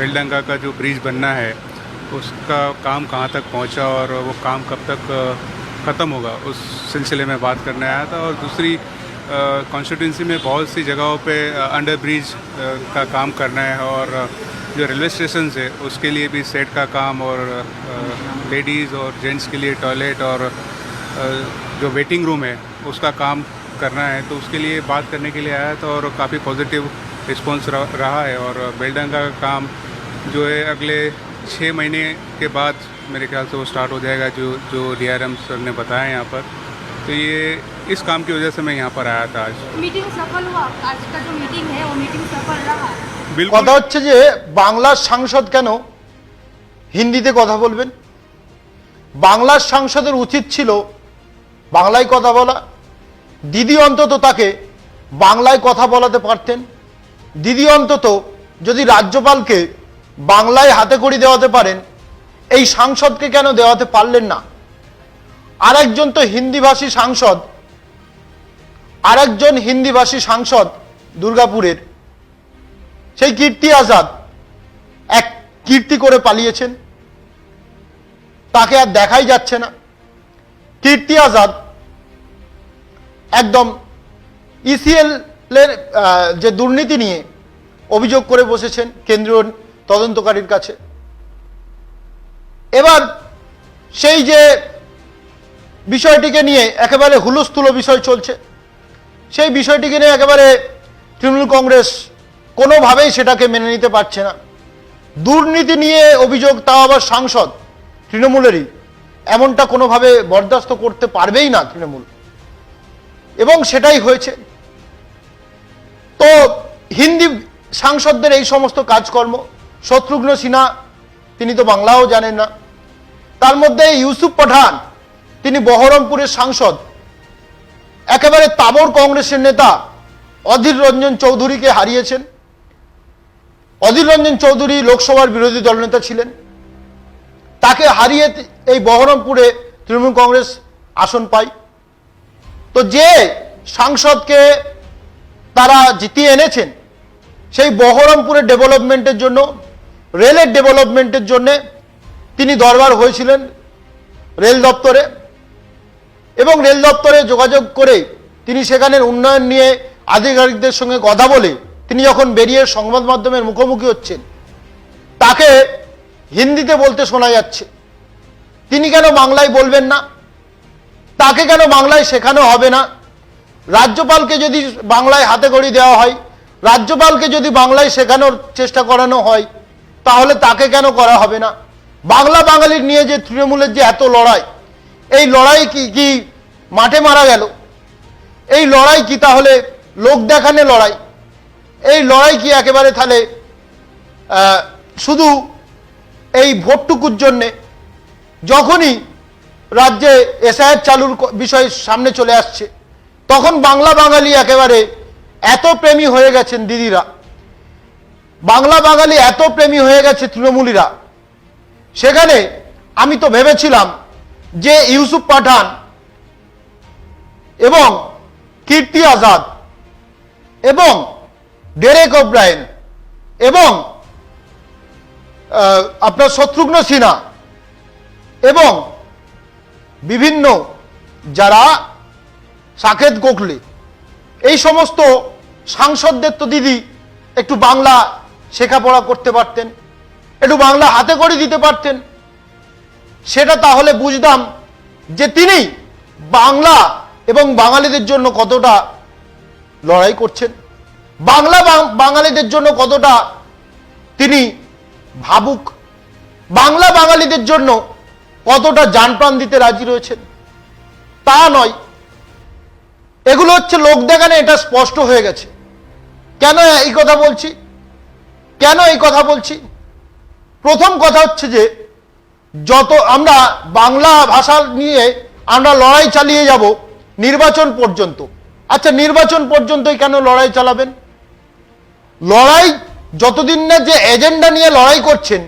बेलडंगा का जो ब्रिज बनना है, उसका काम कहाँ तक पहुँचा और वो काम कब तक ख़त्म होगा, उस सिलसिले में बात करने आया था। और दूसरी कॉन्स्टिट्यूंसी में बहुत सी जगहों पे अंडर ब्रिज का काम करना है और जो रेलवे स्टेशन है, उसके लिए भी सेट का काम और लेडीज़ और जेंट्स के लिए टॉयलेट और जो वेटिंग रूम है, उसका काम करना है। तो उसके लिए बात करने के लिए आया था और काफ़ी पॉजिटिव रिस्पॉन्स रहा है और बेलडंगा का काम जो है अगले छः महीने के बाद मेरे ख्याल से वो स्टार्ट हो जाएगा जो जो डी सर ने बताया यहाँ पर तो ये इस काम की वजह से मैं यहाँ पर आया था आज मीटिंग सफल हुआ आज का जो मीटिंग है वो मीटिंग सफल रहा बिल्कुल কথা হচ্ছে যে বাংলার সাংসদ কেন হিন্দিতে কথা বলবেন বাংলার সাংসদের উচিত ছিল বাংলায় কথা বলা দিদি অন্তত তাকে বাংলায় কথা বলাতে পারতেন দিদি অন্তত যদি রাজ্যপালকে বাংলায় হাতে করি দেওয়াতে পারেন, এই সাংসদকে কেন দেওয়াতে পারলেন না? আরেকজন তো হিন্দিভাষী সাংসদ, আরেকজন হিন্দিভাষী সাংসদ দুর্গাপুরের, সেই কীর্তি আজাদ, এক কীর্তি করে পালিয়েছেন। তাকে আর দেখাই যাচ্ছে না। কীর্তি আজাদ একদম ইসিএল এর যে দুর্নীতি নিয়ে অভিযোগ করে বসেছেন কেন্দ্রীয় তদন্তকারীর কাছে। এবার সেই যে বিষয়টিকে নিয়ে একেবারে হুলস্থুল বিষয় চলছে, সেই বিষয়টিকে নিয়ে একেবারে তৃণমূল কংগ্রেস কোনোভাবেই সেটাকে মেনে নিতে পারছে না। দুর্নীতি নিয়ে অভিযোগ, তাও আবার সাংসদ তৃণমূলেরই। এমনটা কোনোভাবে বরদাস্ত করতে পারবেই না তৃণমূল। এবং সেটাই হয়েছে। তো হিন্দি সাংসদদের এই সমস্ত কাজকর্ম শত্রুঘ্ন সিনহা, তিনি তো বাংলাও জানেন না। তার মধ্যে ইউসুফ পাঠান, তিনি বহরমপুরের সাংসদ। একেবারে তাবর কংগ্রেসের নেতা অধীর রঞ্জন চৌধুরীকে হারিয়েছেন। অধীর রঞ্জন চৌধুরী লোকসভার বিরোধী দলনেতা ছিলেন। তাকে হারিয়ে এই বহরমপুরে তৃণমূল কংগ্রেস আসন পায়। তো যে সাংসদকে তারা জিতিয়ে এনেছেন, সেই বহরমপুরের ডেভেলপমেন্টের জন্য রেলের ডেভেলপমেন্টের জন্যে তিনি দরবার হয়েছিলেন রেল দপ্তরে। এবং রেল দপ্তরে যোগাযোগ করে তিনি সেখানের উন্নয়ন নিয়ে আধিকারিকদের সঙ্গে কথা বলে তিনি যখন বেরিয়ে সংবাদ মাধ্যমের মুখোমুখি হচ্ছেন, তাকে হিন্দিতে বলতে শোনা যাচ্ছে। তিনি কেন বাংলায় বলবেন না? তাকে কেন বাংলায় শেখানো হবে না? রাজ্যপালকে যদি বাংলায় হাতে খড়ি দেওয়া হয়, রাজ্যপালকে যদি বাংলায় শেখানোর চেষ্টা করানো হয় তাহলে তাকে কেন করা হবে না? বাংলা বাঙালির নিয়ে যে তৃণমূলের যে এত লড়াই, এই লড়াই কি কি মাঠে মারা গেল? এই লড়াই কি তাহলে লোক দেখানে লড়াই? এই লড়াই কি একেবারে তাহলে শুধু এই ভোটটুকুর জন্যে? যখনই রাজ্যে এসআইআর চালুর বিষয় সামনে চলে আসছে, তখন বাংলা বাঙালি একেবারে এত প্রেমী হয়ে গেছেন দিদিরা। বাংলা বাঙালি এত প্রেমী হয়ে গেছে তৃণমূলীরা। সেখানে আমি তো ভেবেছিলাম যে ইউসুফ পাঠান এবং কীর্তি আজাদ এবং ডেরেক ওব্রায়েন এবং আপনার শত্রুঘ্ন সিনহা এবং বিভিন্ন যারা সাকেত গোখলে, এই সমস্ত সাংসদদের তো দিদি একটু বাংলা শেখাপড়া করতে পারতেন, একটু বাংলা হাতে করে দিতে পারতেন। সেটা তাহলে বুঝতাম যে তিনি বাংলা এবং বাঙালিদের জন্য কতটা লড়াই করছেন। বাংলা বাঙালিদের জন্য কতটা তিনি ভাবুক। বাংলা বাঙালিদের জন্য কতটা জানপ্রাণ দিতে রাজি রয়েছেন। তা নয়, এগুলো হচ্ছে লোক দেখানে এটা স্পষ্ট হয়ে গেছে। কেন এই কথা বলছি? কেন এই কথা বলছি? প্রথম কথা হচ্ছে যে, যত আমরা বাংলা ভাষা নিয়ে আমরা লড়াই চালিয়ে যাব নির্বাচন পর্যন্ত। আচ্ছা নির্বাচন পর্যন্তই কেন লড়াই চালাবেন? লড়াই যতদিন না যে এজেন্ডা নিয়ে লড়াই করছেন,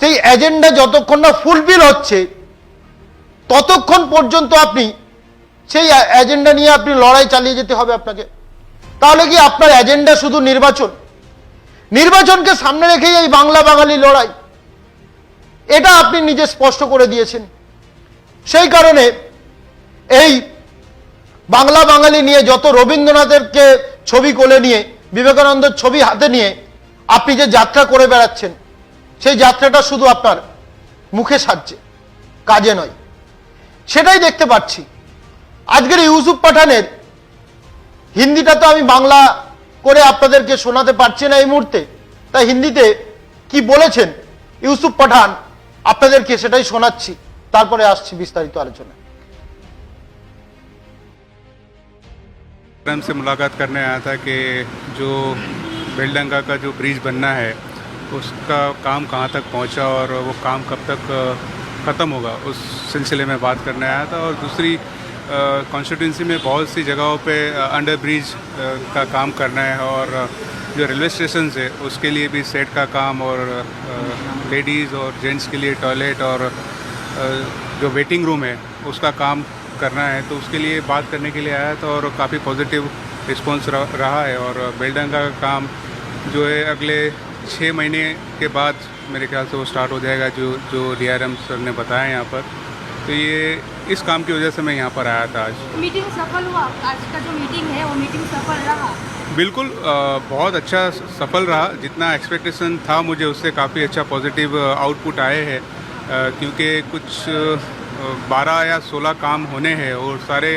সেই এজেন্ডা যতক্ষণ না ফুলফিল হচ্ছে, ততক্ষণ পর্যন্ত আপনি সেই এজেন্ডা নিয়ে আপনি লড়াই চালিয়ে যেতে হবে আপনাকে। তাহলে কি আপনার এজেন্ডা শুধু নির্বাচন? নির্বাচনকে সামনে রেখেই এই বাংলা বাঙালি লড়াই। এটা আপনি নিজে স্পষ্ট করে দিয়েছেন। সেই কারণে এই বাংলা বাঙালি নিয়ে যত রবীন্দ্রনাথেরকে ছবি কোলে নিয়ে, বিবেকানন্দের ছবি হাতে নিয়ে আপনি যে যাত্রা করে বেড়াচ্ছেন, সেই যাত্রাটা শুধু আপনার মুখে সাজছে, কাজে নয়। সেটাই দেখতে পাচ্ছি। আজকের ইউসুফ পাঠানের হিন্দিটা তো আমি বাংলা করে আপনাদেরকে শোনাতে পারছি না এই মুহূর্তে তাই হিন্দিতে কি বলেছেন ইউসুফ পাঠান আপনাদেরকে সেটাই শোনাচ্ছি তারপরে আসছি বিস্তারিত আলোচনা मैम से मुलाकात करने आया था कि जो बेलडंगा का जो ब्रिज बनना है उसका काम कहाँ तक पहुँचा और वो काम कब तक ख़त्म होगा उस सिलसिले में बात करने आया था और दूसरी कॉन्स्टिट्यूंसी में बहुत सी जगहों पे अंडर ब्रिज का काम करना है और जो रेलवे स्टेशन है, उसके लिए भी सेट का काम और लेडीज़ और जेंट्स के लिए टॉयलेट और जो वेटिंग रूम है, उसका काम करना है। तो उसके लिए बात करने के लिए आया था और काफ़ी पॉजिटिव रिस्पॉन्स रहा है और बेलडंगा का काम जो है, अगले छः महीने के बाद मेरे ख्याल से वो स्टार्ट हो जाएगा, जो जो डी सर ने बताया यहाँ पर। तो ये इस काम की वजह से मैं यहाँ पर आया था आज। मीटिंग सफल हुआ। आज का जो मीटिंग है वो मीटिंग सफल रहा। बिल्कुल बहुत अच्छा सफल रहा। जितना एक्सपेक्टेशन था मुझे उससे काफ़ी अच्छा पॉजिटिव आउटपुट आए हैं। क्योंकि कुछ बारह या सोलह काम होने हैं और सारे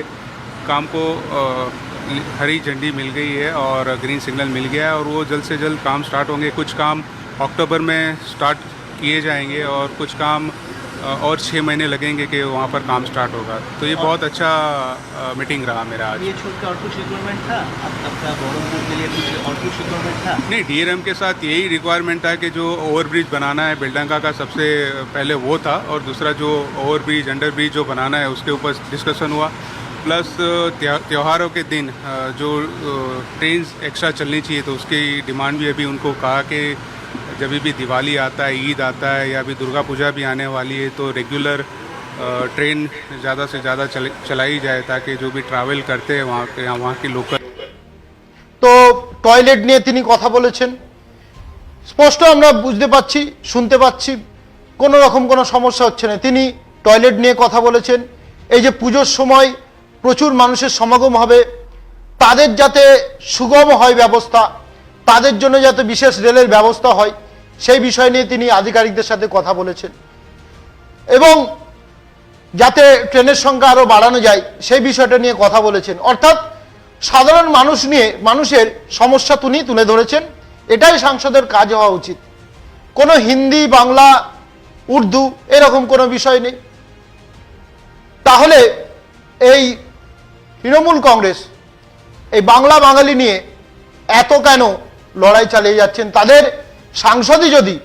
काम को हरी झंडी मिल गई है और ग्रीन सिग्नल मिल गया है और वो जल्द से जल्द काम स्टार्ट होंगे। कुछ काम अक्टूबर में स्टार्ट किए जाएँगे और कुछ काम और छः महीने लगेंगे कि वहाँ पर काम स्टार्ट होगा। तो ये बहुत अच्छा मीटिंग रहा मेरा आज। ये के और कुछ रिक्वायरमेंट था? आपका के लिए कुछ और कुछ रिक्वायरमेंट था? नहीं डीआरएम के साथ यही रिक्वायरमेंट था कि जो ओवरब्रिज बनाना है बेलडंगा का सबसे पहले वो था और दूसरा जो ओवरब्रिज अंडर ब्रिज जो बनाना है उसके ऊपर डिस्कशन हुआ। प्लस त्यों- त्योहारों के दिन जो ट्रेन एक्स्ट्रा चलनी चाहिए तो उसकी डिमांड भी अभी उनको कहा कि जब भी दिवाली आता है ईद आता है या अभी दुर्गा पूजा भी आने वाली है तो रेगुलर ट्रेन ज़्यादा से ज़्यादा चल, चलाई जाए ताकि जो भी ट्रैवल करते हैं वहाँ के वहाँ की लोकल তো টয়লেট নিয়ে তিনি কথা বলেছেন স্পষ্ট আমরা বুঝতে পাচ্ছি শুনতে পাচ্ছি কোনো রকম কোনো সমস্যা হচ্ছে না তিনি টয়লেট নিয়ে কথা বলেছেন এই যে পুজোর সময় প্রচুর মানুষের সমাগম হবে তাদের যাতে সুগম হয় ব্যবস্থা তাদের জন্য যাতে বিশেষ রেলের ব্যবস্থা হয় সেই বিষয় নিয়ে তিনি আধিকারিকদের সাথে কথা বলেছেন। এবং যাতে ট্রেনের সংখ্যা আরও বাড়ানো যায়, সেই বিষয়টা নিয়ে কথা বলেছেন। অর্থাৎ সাধারণ মানুষ নিয়ে, মানুষের সমস্যা তিনি তুলে ধরেছেন। এটাই সাংসদের কাজ হওয়া উচিত। কোনো হিন্দি, বাংলা, উর্দু এরকম কোনো বিষয় নেই। তাহলে এই তৃণমূল কংগ্রেস, এই বাংলা বাঙালি নিয়ে এত কেন লড়াই চালিয়ে যাচ্ছেন? তাদের সাংসদই যদি,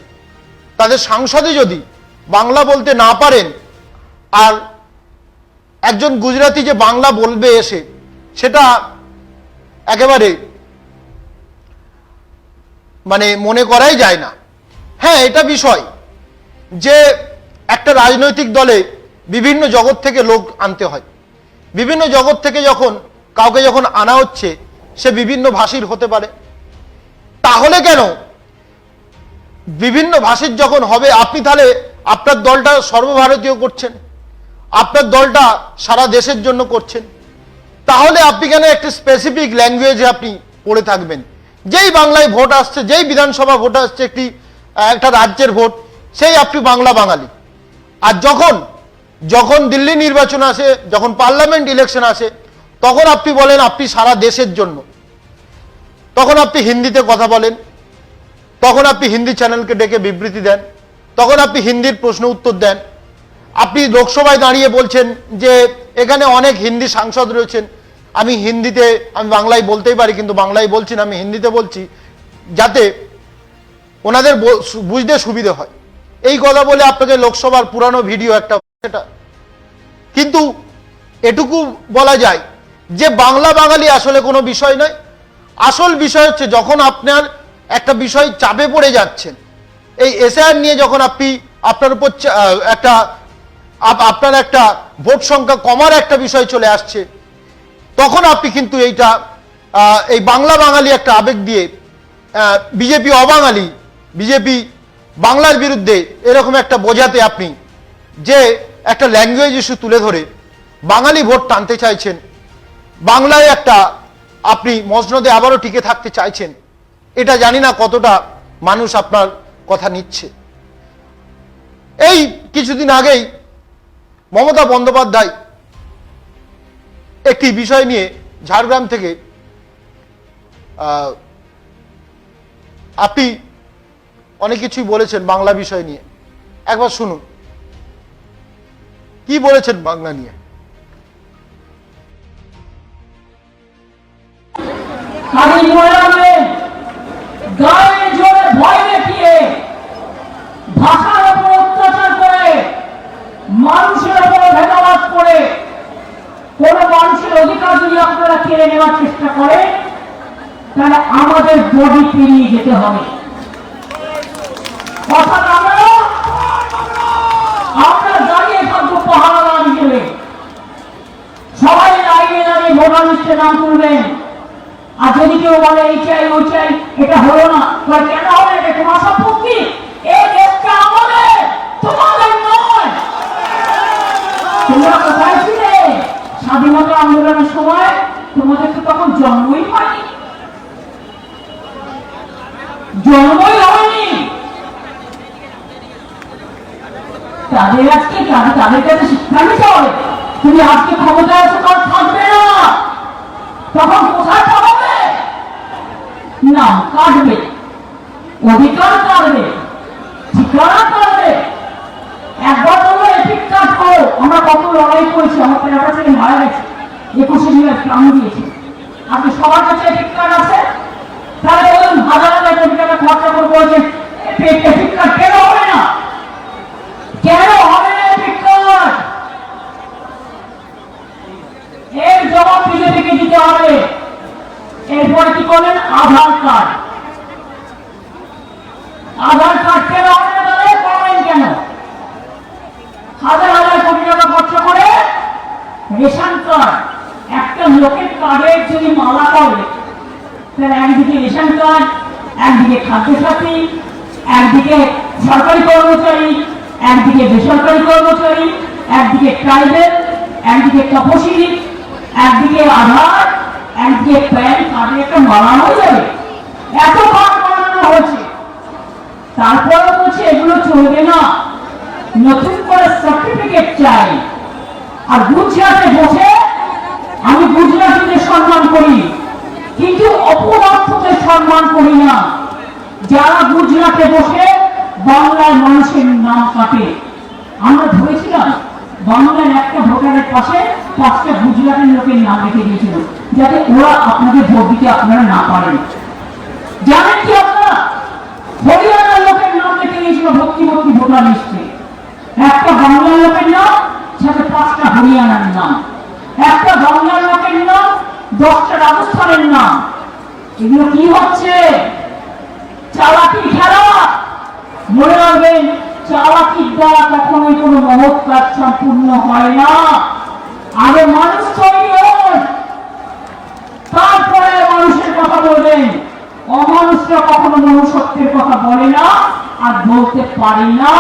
তাদের সাংসদই যদি বাংলা বলতে না পারেন, আর একজন গুজরাটি যে বাংলা বলবে এসে, সেটা একেবারে মানে মনে করাই যায় না। হ্যাঁ এটা বিষয় যে একটা রাজনৈতিক দলে বিভিন্ন জগৎ থেকে লোক আনতে হয়। বিভিন্ন জগৎ থেকে যখন, কাউকে যখন আনা হচ্ছে, সে বিভিন্ন ভাষীর হতে পারে। তাহলে কেন বিভিন্ন ভাষীর যখন হবে, আপনি তাহলে আপনার দলটা সর্বভারতীয় করছেন। আপনার দলটা সারা দেশের জন্য করছেন। তাহলে আপনি কেন একটি স্পেসিফিক ল্যাঙ্গুয়েজে আপনি পড়ে থাকবেন? যেই বাংলায় ভোট আসছে, যেই বিধানসভা ভোট আসছে, একটি, একটা রাজ্যের ভোট, সেই আপনি বাংলা বাঙালি। আর যখন যখন দিল্লি নির্বাচন আসে, যখন পার্লামেন্ট ইলেকশন আসে, তখন আপনি বলেন আপনি সারা দেশের জন্য। তখন আপনি হিন্দিতে কথা বলেন তখন আপনি হিন্দি চ্যানেলকে ডেকে বিবৃতি দেন, তখন আপনি হিন্দির প্রশ্ন উত্তর দেন। আপনি লোকসভায় দাঁড়িয়ে বলছেন যে, এখানে অনেক হিন্দি সাংসদ রয়েছেন। আমি হিন্দিতে, আমি বাংলায় বলতেই পারি, কিন্তু বাংলায় বলছি না, আমি হিন্দিতে বলছি, যাতে ওনাদের বুঝতে সুবিধে হয়। এই কথা বলে আপনাকে লোকসভার পুরানো ভিডিও একটা, সেটা। কিন্তু এটুকু বলা যায় যে, বাংলা বাঙালি আসলে কোনো বিষয় নয়। আসল বিষয় হচ্ছে, যখন আপনার একটা বিষয় চাপে পড়ে যাচ্ছেন। এই এসআইআর নিয়ে যখন আপনি, আপনার উপর একটা, আপ- আপনার একটা ভোট সংখ্যা কমার একটা বিষয় চলে আসছে, তখন আপনি কিন্তু এইটা এই বাংলা বাঙালি একটা আবেগ দিয়ে বিজেপি অবাঙালি, বিজেপি বাংলার বিরুদ্ধে এরকম একটা বোঝাতে আপনি, যে একটা ল্যাঙ্গুয়েজ ইস্যু তুলে ধরে বাঙালি ভোট টানতে চাইছেন, বাংলায় একটা আপনি মসনদে আবারও টিকে থাকতে চাইছেন এটা জানি না কতটা মানুষ আপনার কথা নিচ্ছে। এই কিছুদিন আগেই মমতা বন্দ্যোপাধ্যায় একটি বিষয় নিয়ে ঝাড়গ্রাম থেকে আপনি অনেক কিছুই বলেছেন বাংলা বিষয় নিয়ে। একবার শুনুন। কি বলেছেন বাংলা নিয়ে? আমি গায়ে জোরে ভয় দেখিয়ে, ভাষার উপর অত্যাচার করে, মানুষের উপর ভেদাবাদ করে, কোন মানুষের অধিকার যদি আপনারা কেড়ে নেওয়ার চেষ্টা করে, তাহলে আমাদের বডি পেরিয়ে যেতে হবে। অর্থাৎ আমরা আমরা দাঁড়িয়ে থাকব পাহাড় হিসেবে সবাই লাইনে দাঁড়িয়ে ভোটার লিস্টে নাম তুলবেন। আর যদি কেউ বলে, এই চাই ওই চাই, এটা হলো না। তাহলে কেন হবে এটা তোমার সম্পত্তি? এই দেশটা আমাদের, তোমাদের নয়। তোমরা কোথায় ছিলে? স্বাধীনতা আন্দোলনের সময় তোমাদের তো তখন জন্মই হয়নি। জন্মই হয়নি। তাদের আজকে, তাদের কাছে শিক্ষা নিতে হবে। তুমি আজকে ক্ষমতায় আছো কাল থাকবে না। তখন কোথায় না, কাটবে। অধিকার কাটবে, ঠিকানা কাটবে। একবার তোমরা এপিক কাজ করো আমরা কত লড়াই করেছি, আমার পেয়ারা থেকে মারা গেছে। একুশে জুলাই প্রাণ দিয়েছে। আপনি সবার কাছে এপিক কার্ড আছে? তাহলে বলুন, হাজার হাজার কোটি টাকা খরচা করে বলছেন এপিক কার্ড কেন হবে না? কেন হবে না এপিক কার্ড এর জবাব বিজেপিকে দিতে হবে। এরপরে কি করলেন? আধার কার্ড। আধার কার্ড কেন করবেন কেন? হাজার হাজার কোটি টাকা খরচ করে রেশন কার্ড, একটা লোকের কার্ডের যদি মালা করে তাহলে একদিকে রেশন কার্ড, একদিকে খাদ্যসাথী, একদিকে সরকারি কর্মচারী, একদিকে বেসরকারি কর্মচারী, একদিকে প্রাইভেট একদিকে তপশিলি একদিকে আধার। একদিকে প্যান কার্ডে একটা হয়ে যাবে। এত কার্ড বানানো হয়েছে। তারপরে বলছে, এগুলো চলবে না। নতুন করে সার্টিফিকেট চাই। আর গুজরাটে বসে আমি গুজরাটিদের সম্মান করি, কিন্তু অপদার্থদের সম্মান করি না। যারা গুজরাটে বসে বাংলার মানুষের নাম কাটে আমরা ধরেছিলাম বাংলার একটা ভোটারের পাশে পাঁচটা গুজরাটের লোকের নাম রেখে দিয়েছিল, যাতে ওরা আপনাদের ভোট দিতে আপনারা না পারেন। জানেন কি আপনারা? হরিয়ানার লোকের নাম রেখে দিয়েছিল ভক্তি ভক্তি ভোটার লিস্টে। একটা বাংলার লোকের নাম, সাথে পাঁচটা হরিয়ানার নাম। একটা বাংলার লোকের নাম, দশটা রাজস্থানের নাম। এগুলো কি হচ্ছে? চালাকি খেলা! মনে রাখবেন চালাকির দ্বারা কখনোই কোনো মহৎ সম্পূর্ণ হয় না। আগে মানুষ তৈরি তারপরে মানুষের কথা বলবেন অমানুষরা কখনো মনুষ্যত্বের কথা বলে না আর বলতে পারে না।